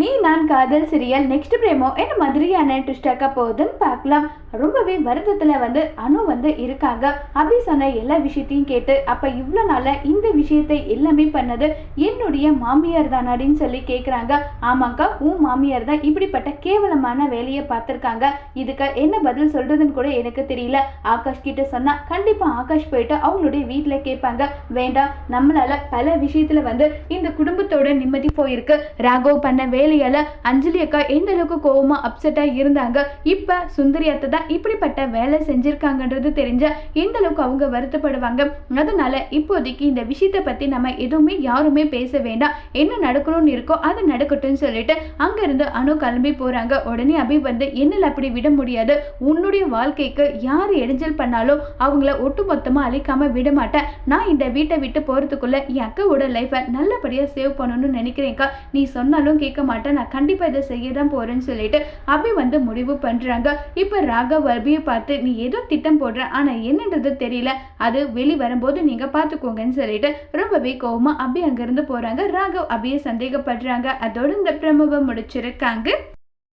நீ நான் காதல் சீரியல் நெக்ஸ்ட் பிரேமோ என்ன மாதிரியான ட்விஸ்டாக்க போகுதுன்னு பார்க்கலாம். ரொம்பவே வருத்தத்தில் வந்து அணு வந்து இருக்காங்க. அப்படி சொன்ன எல்லா விஷயத்தையும் கேட்டு அப்போ இவ்வளோ நாளாக இந்த விஷயத்தை எல்லாமே பண்ணது என்னுடைய மாமியார் தானாடின்னு சொல்லி கேட்குறாங்க ஆமாக்கா உன் மாமியார் தான் இப்படிப்பட்ட கேவலமான வேலையை பார்த்துருக்காங்க. இதுக்கு என்ன பதில் சொல்கிறதுன்னு கூட எனக்கு தெரியல. ஆகாஷ் கிட்ட சொன்னால் கண்டிப்பாக ஆகாஷ் போயிட்டு அவங்களுடைய வீட்டில் கேட்பாங்க. வேண்டாம் நம்மளால பல விஷயத்தில் வந்து இந்த குடும்பத்தோட நிம்மதி போயிருக்கு. ராகவ் பண்ண வேலையால அஞ்சலி அக்கா எந்த அளவுக்கு கோவமா அப்செட்டா இருந்தாங்க இப்ப சுந்தரி அத்தை தான் இப்படிப்பட்ட வேலை செஞ்சிருக்காங்கன்றது தெரிஞ்ச எந்த அளவுக்கு அவங்க வருத்தப்படுவாங்க? அதனால இப்போதைக்கு இந்த விஷயத்தை பத்தி நம்ம எதுவுமே யாருமே பேச வேண்டாம். என்ன நடக்கணும்னு இருக்கோ அது நடக்கட்டும்னு சொல்லிட்டு அங்க இருந்து அணு கிளம்பி போறாங்க. உடனே அபி வந்து என்னால் அப்படி விட முடியாது. உன்னுடைய வாழ்க்கைக்கு யார் இடைஞ்சல் பண்ணாலும் அவங்கள ஒட்டு மொத்தமா அழிக்காம விட மாட்டேன். நான் இந்த வீட்டை விட்டு போறதுக்குள்ள என் அக்காவோட லைஃப்பை நல்லபடியா சேவ் பண்ணணும்னு நினைக்கிறேன்க்கா நீ சொன்னாலும் கேட்க மாட்டேன். நான் கண்டிப்பாக இதை செய்ய தான் போகிறேன்னு சொல்லிட்டு அபி வந்து முடிவு பண்றாங்க. இப்போ ராகவ் அபியை பார்த்து நீ ஏதோ திட்டம் போடுற ஆனால் என்னன்றது தெரியல. அது வெளி வரும்போது நீங்கள் பார்த்துக்கோங்கன்னு சொல்லிட்டு ரொம்பவே கோவமாக அபி அங்கேருந்து போறாங்க. ராகவ் அபியை சந்தேகப்படுறாங்க. அதோடு இந்த பிரமுகம் முடிச்சிருக்காங்க.